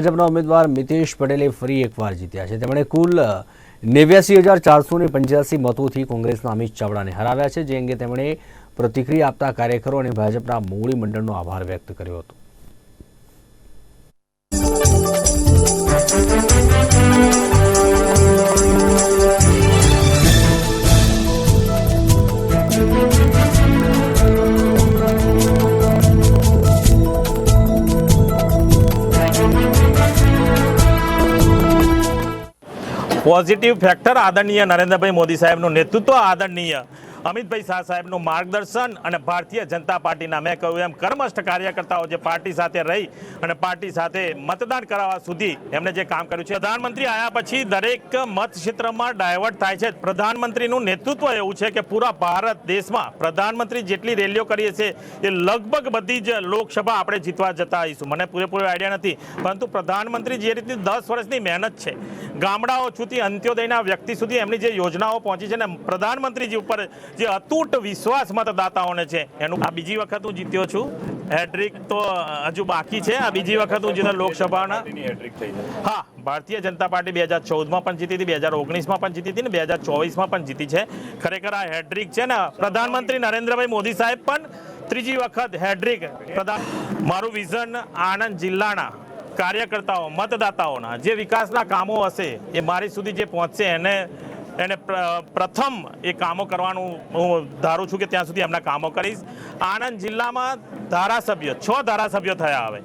ભાજપના ઉમેદવાર મિતેશ પટેલે ફરી એકવાર જીત્યા છે. તેમણે કુલ નેવ્યાસી હજાર ચારસો ને પંચ્યાસી મતોથી કોંગ્રેસના અમિત ચાવડાને હરાવ્યા છે, જે અંગે તેમણે પ્રતિક્રિયા આપતા કાર્યકરો અને ભાજપના મોવડી મંડળનો આભાર વ્યક્ત કર્યો હતો. પોઝિટિવ ફેક્ટર આદરણીય નરેન્દ્રભાઈ મોદી સાહેબનું નેતૃત્વ આદરણીય. અમિતભાઈ શાહ સાહેબનું માર્ગદર્શન અને ભારતીય જનતા પાર્ટીના મેં કહ્યું એમ કર્મસ્થ કાર્યકર્તાઓ જે પાર્ટી સાથે રહી અને પાર્ટી સાથે મતદાન કરાવવા સુધી એમણે જે કામ કર્યું છે. પ્રધાનમંત્રી આવ્યા પછી દરેક મત ક્ષેત્રમાં ડાયવર્ટ થાય છે. પ્રધાનમંત્રીનું નેતૃત્વ એવું છે કે પૂરા ભારત દેશમાં પ્રધાનમંત્રી જેટલી રેલીઓ કરીએ છીએ એ લગભગ બધી જ લોકસભા આપણે જીતવા જતા આવીશું. મને પૂરેપૂરો આઈડિયા નથી, પરંતુ પ્રધાનમંત્રી જે રીતની દસ વર્ષની મહેનત છે, ગામડાઓ સુધી, અંત્યોદયના વ્યક્તિ સુધી એમની જે યોજનાઓ પહોંચી છે ને, પ્રધાનમંત્રીજી ઉપર જે અતૂટ વિશ્વાસ મતદાતાઓને છે. એનું આ બીજી વખત હું જીત્યો છું. હેડ્રિક તો હજુ બાકી છે. આ બીજી વખત હું જીતો લોકસભાના. હા ભારતીય જનતા પાર્ટી બે હજાર ચૌદમાં પણ જીતી હતી બે હજાર ઓગણીસમાં પણ જીતી હતી ને બે હજાર ચોવીસમાં પણ જીતી છે. ખરેખર આ હેડ્રિક છે ને પ્રધાનમંત્રી નરેન્દ્રભાઈ મોદી સાહેબ પણ ત્રીજી વખત હેડ્રિક પ્રધાન મારું વિઝન આણંદ જિલ્લાના કાર્યકર્તાઓ મતદાતાઓના જે વિકાસના કામો હશે એ મારી સુધી જે પહોંચશે એને પ્ર- પ્રથમ એ કામો કરવાનું હું ધારું છું કે ત્યાં સુધી એમના કામો કરીશ. આણંદ જિલ્લામાં ધારાસભ્ય, છ ધારાસભ્યો થયા હવે.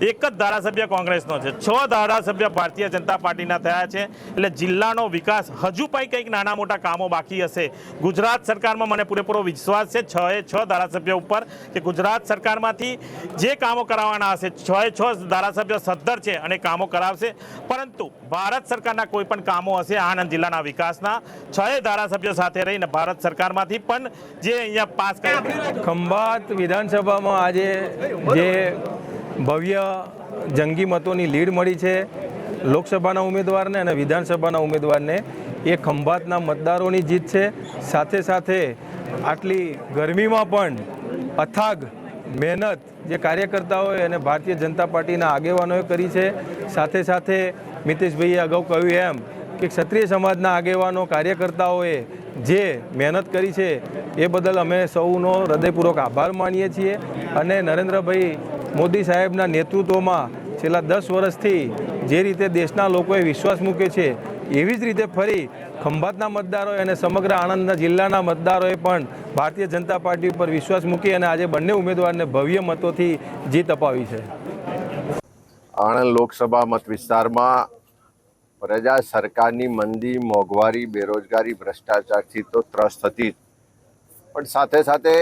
એક જ ધારાસભ્ય કોંગ્રેસનો છે. છ ધારાસભ્ય ભારતીય જનતા પાર્ટીના થયા છે. એટલે જિલ્લાનો વિકાસ હજુ પણ કંઈક નાના મોટા કામો બાકી હશે. ગુજરાત સરકારમાં મને પૂરેપૂરો વિશ્વાસ છે. છ એ છ ધારાસભ્ય ઉપર કે ગુજરાત સરકારમાંથી જે કામો કરાવવાના હશે. છ એ છ ધારાસભ્ય સદ્ધર છે અને કામો કરાવશે. પરંતુ ભારત સરકારના કોઈ પણ કામો હશે આણંદ જિલ્લાના વિકાસના, છ એ ધારાસભ્યો સાથે રહીને ભારત સરકારમાંથી પણ જે અહીંયા પાસ કર્યા ખંભાત વિધાનસભામાં આજે જે ભવ્ય જંગી મતોની લીડ મળી છે. લોકસભાના ઉમેદવારને અને વિધાનસભાના ઉમેદવારને એ ખંભાતના મતદારોની જીત છે. સાથે સાથે આટલી ગરમીમાં પણ અથાગ મહેનત જે કાર્યકર્તાઓએ અને ભારતીય જનતા પાર્ટીના આગેવાનોએ કરી છે. સાથે સાથે મિતેશભાઈએ અગાઉ કહ્યું એમ કે ક્ષત્રિય સમાજના આગેવાનો, કાર્યકર્તાઓએ જે મહેનત કરી છે એ બદલ અમે સૌનો હૃદયપૂર્વક આભાર માનીએ છીએ. અને નરેન્દ્રભાઈ મોદી સાહેબના નેતૃત્વમાં છેલ્લા દસ વર્ષથી જે રીતે દેશના લોકોએ વિશ્વાસ મૂકે છે, એવી જ રીતે ફરી ખંભાતના મતદારોએ અને સમગ્ર આણંદના જિલ્લાના મતદારોએ પણ ભારતીય જનતા પાર્ટી ઉપર વિશ્વાસ મૂકી અને આજે બંને ઉમેદવારને ભવ્ય મતોથી જીત અપાવી છે. આણંદ લોકસભા મત વિસ્તારમાં પ્રજા સરકારની મંદી, મોંઘવારી, બેરોજગારી, ભ્રષ્ટાચારથી તો ત્રસ્ત હતી પણ સાથે સાથે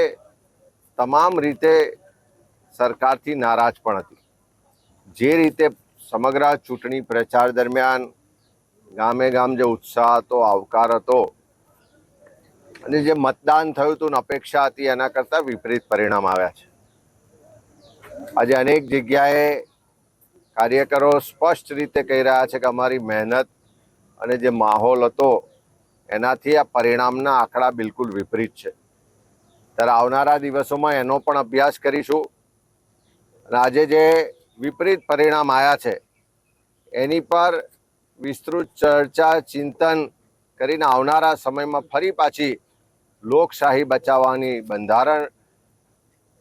તમામ રીતે સરકારથી નારાજ પણ હતી. જે રીતે સમગ્ર ચૂંટણી પ્રચાર દરમિયાન ગામે ગામ જે ઉત્સાહ હતો, આવકાર હતો અને જે મતદાન થયું હતું અપેક્ષા હતી, એના કરતાં વિપરીત પરિણામ આવ્યા છે. આજે અનેક જગ્યાએ કાર્યકરો સ્પષ્ટ રીતે કહી રહ્યા છે કે અમારી મહેનત અને જે માહોલ હતો, એનાથી આ પરિણામના આંકડા બિલકુલ વિપરીત છે. ત્યારે આવનારા દિવસોમાં એનો પણ અભ્યાસ કરીશું. આજે જે વિપરીત પરિણામ આવ્યા છે, એની પર વિસ્તૃત ચર્ચા, ચિંતન કરીને આવનારા સમયમાં ફરી પાછી લોકશાહી બચાવવાની બંધારણ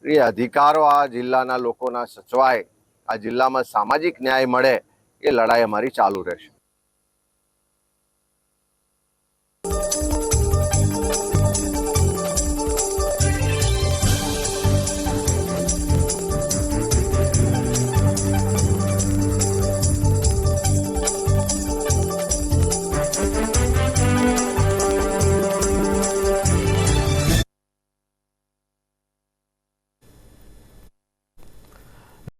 એ અધિકારો આ જિલ્લાના લોકોના સચવાય, આ જિલ્લામાં સામાજિક ન્યાય મળે, એ લડાઈ અમારી ચાલુ રહેશે.